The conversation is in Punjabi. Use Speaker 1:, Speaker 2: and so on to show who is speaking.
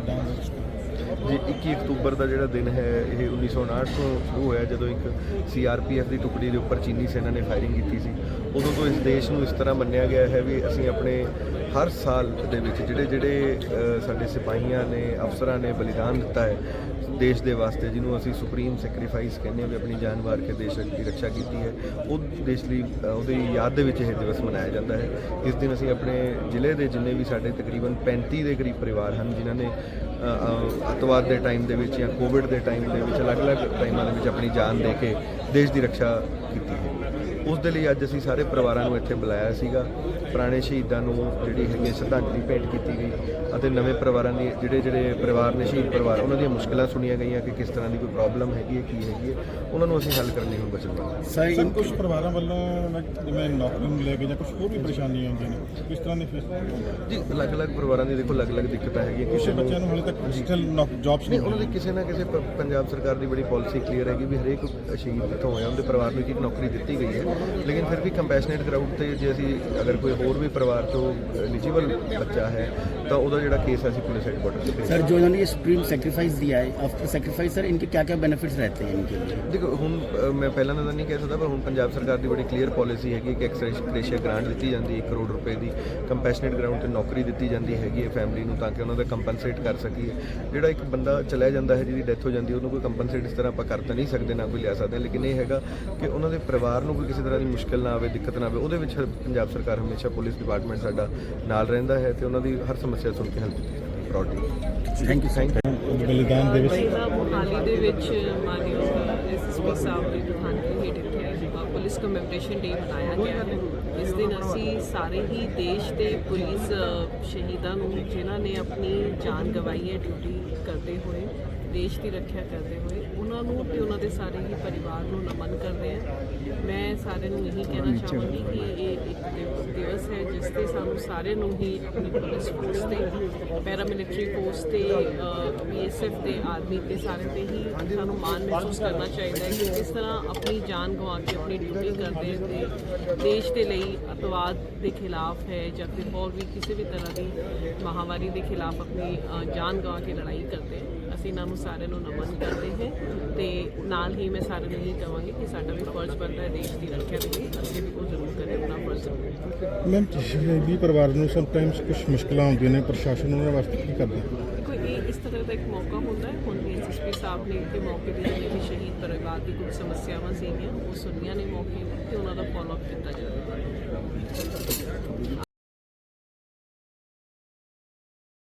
Speaker 1: ਬਲੀਦਾਨ ਦਿਵਸ
Speaker 2: ਜੀ 21 ਅਕਤੂਬਰ ਦਾ ਜਿਹੜਾ ਦਿਨ ਹੈ, ਇਹ 1959 ਤੋਂ ਸ਼ੁਰੂ ਹੋਇਆ ਜਦੋਂ ਇੱਕ ਸੀਆਰਪੀਐਫ ਦੀ ਟੁਕੜੀ ਦੇ ਉੱਪਰ ਚੀਨੀ ਸੈਨਾ ਨੇ ਫਾਇਰਿੰਗ ਕੀਤੀ ਸੀ। ਉਦੋਂ ਤੋਂ ਇਸ ਦੇਸ਼ ਨੂੰ ਇਸ ਤਰ੍ਹਾਂ ਮੰਨਿਆ ਗਿਆ ਹੈ ਵੀ ਅਸੀਂ ਆਪਣੇ ਹਰ ਸਾਲ ਦੇ ਵਿੱਚ ਜਿਹੜੇ ਜਿਹੜੇ ਸਾਡੇ ਸਿਪਾਹੀਆਂ ਨੇ, ਅਫਸਰਾਂ ਨੇ ਬਲੀਦਾਨ ਦਿੱਤਾ ਹੈ, ਦੇਸ਼ ਦੇ ਵਾਸਤੇ ਜਿਹਨੂੰ ਅਸੀਂ ਸੁਪਰੀਮ ਸੈਕਰੀਫਾਈਸ ਕਹਿੰਦੇ ਹਾਂ ਵੀ ਆਪਣੀ ਜਾਨ ਵਾਰ ਕੇ ਦੇਸ਼ ਦੀ ਰੱਖਿਆ ਕੀਤੀ ਹੈ, ਉਹ ਦੇਸ਼ ਲਈ ਉਹਦੀ ਯਾਦ ਦੇ ਵਿੱਚ ਇਹ ਦਿਵਸ ਮਨਾਇਆ ਜਾਂਦਾ ਹੈ। ਇਸ ਦਿਨ ਅਸੀਂ ਆਪਣੇ ਜ਼ਿਲ੍ਹੇ ਦੇ ਜਿੰਨੇ ਵੀ ਸਾਡੇ ਤਕਰੀਬਨ 35 ਦੇ ਕਰੀਬ ਪਰਿਵਾਰ ਹਨ, ਜਿਨ੍ਹਾਂ ਨੇ ਅੱਤਵਾਦ ਦੇ ਟਾਈਮ ਦੇ ਵਿੱਚ ਜਾਂ ਕੋਵਿਡ ਦੇ ਟਾਈਮ ਦੇ ਵਿੱਚ, ਅਲੱਗ-ਅਲੱਗ ਟਾਈਮਾਂ ਦੇ ਵਿੱਚ ਆਪਣੀ ਜਾਨ ਦੇ ਕੇ ਦੇਸ਼ ਦੀ ਰੱਖਿਆ ਕੀਤੀ ਹੈ। ਉਸ ਦੇ ਲਈ ਅੱਜ ਅਸੀਂ ਸਾਰੇ ਪਰਿਵਾਰਾਂ ਨੂੰ ਇੱਥੇ ਬੁਲਾਇਆ ਸੀਗਾ। ਪੁਰਾਣੇ ਸ਼ਹੀਦਾਂ ਨੂੰ ਜਿਹੜੀ ਹੈਗੀ ਸ਼ਰਧਾਂਜਲੀ ਭੇਂਟ ਕੀਤੀ ਗਈ ਅਤੇ ਨਵੇਂ ਪਰਿਵਾਰਾਂ ਦੀ ਜਿਹੜੇ ਜਿਹੜੇ ਪਰਿਵਾਰ ਨੇ ਸ਼ਹੀਦ ਪਰਿਵਾਰ ਉਹਨਾਂ ਦੀਆਂ ਮੁਸ਼ਕਲਾਂ ਸੁਣੀਆਂ ਗਈਆਂ ਕਿ ਕਿਸ ਤਰ੍ਹਾਂ ਦੀ ਕੋਈ ਪ੍ਰੋਬਲਮ ਹੈਗੀ ਹੈ ਕੀ ਹੈਗੀ ਹੈ ਉਹਨਾਂ ਨੂੰ ਅਸੀਂ ਹੱਲ ਕਰਨ ਲਈ ਹੁਣ ਵਚਨਬੱਧ ਹਾਂ।
Speaker 1: ਸਰ ਕੁਝ ਪਰਿਵਾਰਾਂ ਵੱਲੋਂ ਜਿਵੇਂ ਨੌਕਰੀ ਨੂੰ ਲੈ ਕੇ ਜਾਂ ਕੁਝ ਹੋਰ ਵੀ ਪਰੇਸ਼ਾਨੀਆਂ ਆਉਂਦੀਆਂ ਨੇ ਕਿਸ ਤਰ੍ਹਾਂ ਦੀ
Speaker 2: ਜੀ ਅਲੱਗ-ਅਲੱਗ ਪਰਿਵਾਰਾਂ ਦੀ ਦੇਖੋ ਅਲੱਗ-ਅਲੱਗ ਦਿੱਕਤਾਂ ਹੈਗੀਆਂ ਕਿਸੇ
Speaker 1: ਬੱਚਿਆਂ ਨੂੰ ਹਾਲੇ ਤੱਕ ਸਟਿਲ ਜੌਬਸ
Speaker 2: ਨਹੀਂ ਉਹਨਾਂ ਦੀ ਕਿਸੇ ਨਾ ਕਿਸੇ ਪੰਜਾਬ ਸਰਕਾਰ ਦੀ ਬੜੀ ਪਾਲਿਸੀ ਕਲੀਅਰ ਹੈਗੀ ਵੀ ਹਰੇਕ ਸ਼ਹੀਦ ਜਿੱਥੋਂ ਹੋਇਆ ਉਹਦੇ ਪਰਿਵਾਰ ਨੂੰ ਇੱਕ ਨੌਕਰੀ ਦਿੱਤੀ ਗਈ ਹੈ। ਲੇਕਿਨ ਫਿਰ ਵੀ ਕੰਪੈਸ਼ਨੇਟ ਕਰਾਊਡ ਤੇ ਜੇ ਅਸੀਂ ਅਗਰ ਕੋਈ ਹੋਰ ਵੀ ਪਰਿਵਾਰ ਤੋਂ ਐਲੀਜੀਬਲ ਬੱਚਾ ਹੈ ਤਾਂ ਉਹਦਾ ਜਿਹੜਾ ਕੇਸ ਹੈ ਅਸੀਂ ਪੁਲਿਸ ਹੈਡਕੁਆਟਰ ਤੇ ਭੇਜ
Speaker 3: सर जो इन्होंने ये सुप्रीम सेक्रीफाइस दिया है आफ्टर सेक्रीफाइस सर इनके क्या क्या बेनिफिट्स रहते हैं इनके लिए
Speaker 2: ਦੇਖੋ ਹੁਣ ਅ, ਮੈਂ ਪਹਿਲਾਂ ਤਾਂ ਨਹੀਂ ਕਹਿ ਸਕਦਾ ਪਰ ਹੁਣ ਪੰਜਾਬ ਸਰਕਾਰ ਦੀ ਬੜੀ ਕਲੀਅਰ ਪਾਲਿਸੀ ਹੈਗੀ ਕਿ ਐਕਸਟ੍ਰੇਸ਼ੀਆ ਗ੍ਰਾਂਟ ਦਿੱਤੀ ਜਾਂਦੀ ਹੈ 1 ਕਰੋੜ ਰੁਪਏ ਦੀ ਕੰਪੈਸ਼ਨੇਟ ਗਰਾਊਂਡ ਤੇ ਨੌਕਰੀ ਦਿੱਤੀ ਜਾਂਦੀ ਹੈਗੀ ਹੈ ਫੈਮਿਲੀ ਨੂੰ ਤਾਂ ਕਿ ਉਹਨਾਂ ਦਾ ਕੰਪਨਸੇਟ ਕਰ ਸਕੀਏ ਜਿਹੜਾ ਇੱਕ ਬੰਦਾ ਚਲਿਆ ਜਾਂਦਾ ਹੈ ਜਿਹਦੀ ਡੈਥ ਹੋ ਜਾਂਦੀ ਹੈ ਉਹਨੂੰ ਕੋਈ ਕੰਪਨਸੇਟ ਇਸ ਤਰ੍ਹਾਂ ਆਪਾਂ ਕਰ ਤਾਂ ਨਹੀਂ ਸਕਦੇ ਨਾ ਕੋਈ ਲਿਆ ਸਕਦੇ ਲੇਕਿਨ ਇਹ ਹੈਗਾ ਕਿ ਉਹਨਾਂ ਦੇ ਪਰਿਵਾਰ ਨੂੰ ਕੋਈ ਕਿਸੇ ਕਿਸੇ ਤਰ੍ਹਾਂ ਦੀ ਮੁਸ਼ਕਲ ਨਾ ਆਵੇ ਦਿੱਕਤ ਨਾ ਆਵੇ ਉਹਦੇ ਵਿੱਚ ਪੰਜਾਬ ਸਰਕਾਰ ਹਮੇਸ਼ਾ ਪੁਲਿਸ ਡਿਪਾਰਟਮੈਂਟ ਸਾਡਾ ਨਾਲ ਰਹਿੰਦਾ ਹੈ ਤੇ ਉਹਨਾਂ ਦੀ ਹਰ ਸਮੱਸਿਆ ਸੁਣ ਕੇ ਹੱਲ ਕੀਤੀ ਹੈ।
Speaker 3: Product thank
Speaker 2: you thank
Speaker 1: you ਦੇ
Speaker 4: ਵਿੱਚ? ਮੋਹਾਲੀ ਦੇ ਵਿੱਚ ਮਾਨਯੋਗ ਐਸਐਸਪੀ ਸਾਹਿਬ ਦੇ ਪ੍ਰਧਾਨਗੀ ਹੇਠ ਪੁਲਿਸ ਕਮੈਮੋਰੇਸ਼ਨ ਡੇ ਮਨਾਇਆ ਗਿਆ ਇਸ ਦਿਨ ਅਸੀਂ ਸਾਰੇ ਹੀ ਦੇਸ਼ ਦੇ ਪੁਲਿਸ ਸ਼ਹੀਦਾਂ ਨੂੰ ਜਿਨ੍ਹਾਂ ਦੇਸ਼ ਦੀ ਰੱਖਿਆ ਕਰਦੇ ਹੋਏ ਉਹਨਾਂ ਨੂੰ ਤੇ ਉਹਨਾਂ ਦੇ ਸਾਰੇ ਹੀ ਪਰਿਵਾਰ ਨੂੰ ਨਮਨ ਕਰਦੇ ਹਾਂ ਮੈਂ ਸਾਰਿਆਂ ਨੂੰ ਇਹੀ ਕਹਿਣਾ ਚਾਹਾਂਗੀ ਕਿ ਇਹ ਇੱਕ ਦਿਵ- ਦਿਵਸ ਹੈ ਜਿਸ ਤੇ ਸਾਨੂੰ ਸਾਰਿਆਂ ਨੂੰ ਹੀ ਆਪਣੀ ਪੁਲਿਸ ਫੋਰਸ ਤੇ ਪੈਰਾਮਿਲਟਰੀ ਫੋਰਸ ਤੇ ਬੀਐਸਐਫ ਤੇ ਆਰਮੀ ਤੇ ਸਾਰੇ ਤੇ ਹੀ ਸਾਨੂੰ ਮਾਣ ਮਹਿਸੂਸ ਕਰਨਾ ਚਾਹੀਦਾ ਹੈ ਕਿ ਕਿਸ ਤਰ੍ਹਾਂ ਆਪਣੀ ਜਾਨ ਗਵਾ ਕੇ ਆਪਣੀ ਡਿਊਟੀ ਕਰਦੇ ਤੇ ਦੇਸ਼ ਦੇ ਲਈ ਅਤਵਾਦ ਦੇ ਖਿਲਾਫ ਹੈ ਜਾਂ ਫਿਰ ਹੋਰ ਵੀ ਕਿਸੇ ਵੀ ਤਰ੍ਹਾਂ ਦੀ ਮਹਾਮਾਰੀ ਦੇ ਖਿਲਾਫ ਆਪਣੀ ਜਾਨ ਗਵਾ ਕੇ ਲੜਾਈ ਕਰਦੇ। ਅਸੀਂ ਇਹਨਾਂ ਨੂੰ ਸਾਰਿਆਂ ਨੂੰ ਨਮਨ ਕਰਦੇ ਹਾਂ ਤੇ ਨਾਲ ਹੀ ਮੈਂ ਸਾਰਿਆਂ ਨੂੰ ਇਹ ਕਹਾਂਗੀ ਕਿ ਸਾਡਾ ਵੀ ਫਰਜ਼ ਬਣਦਾ ਹੈ ਦੇਸ਼ ਦੀ ਰੱਖਿਆ ਦੇ ਲਈ ਅਸੀਂ ਵੀ ਉਹ ਜ਼ਰੂਰ ਕरें ਆਪਣਾ ਫਰਜ਼।
Speaker 1: ਮੈਮ ਸ਼ਹੀਦੀ ਪਰਿਵਾਰ ਨੂੰ ਸਮਟਾਈਮਸ ਕੁਝ ਮੁਸ਼ਕਲਾਂ ਆਉਂਦੀਆਂ ਨੇ ਪ੍ਰਸ਼ਾਸਨ ਉਹਨਾਂ ਵਾਸਤੇ ਕੀ ਕਰਦਾ?
Speaker 4: ਕੋਈ ਇਸ ਤਰ੍ਹਾਂ ਦਾ ਇੱਕ ਮੌਕਾ ਹੁੰਦਾ ਹੈ ਹੁਣ ਵੀ ਐਸਐਸਪੀ ਸਾਹਿਬ ਨੇ ਤੇ ਮੌਕੇ ਦੇ ਜਿਹੜੇ ਵੀ ਸ਼ਹੀਦ ਪਰਿਵਾਰ ਦੀ ਕੁਝ ਸਮੱਸਿਆਵਾਂ ਸੀਗੀਆਂ ਉਹ ਸੁਣੀਆਂ ਨੇ ਮੌਕੇ ਤੇ ਉਹਨਾਂ ਦਾ ਫਾਲੋ ਅਪ ਕੀਤਾ ਜਾਵੇਗਾ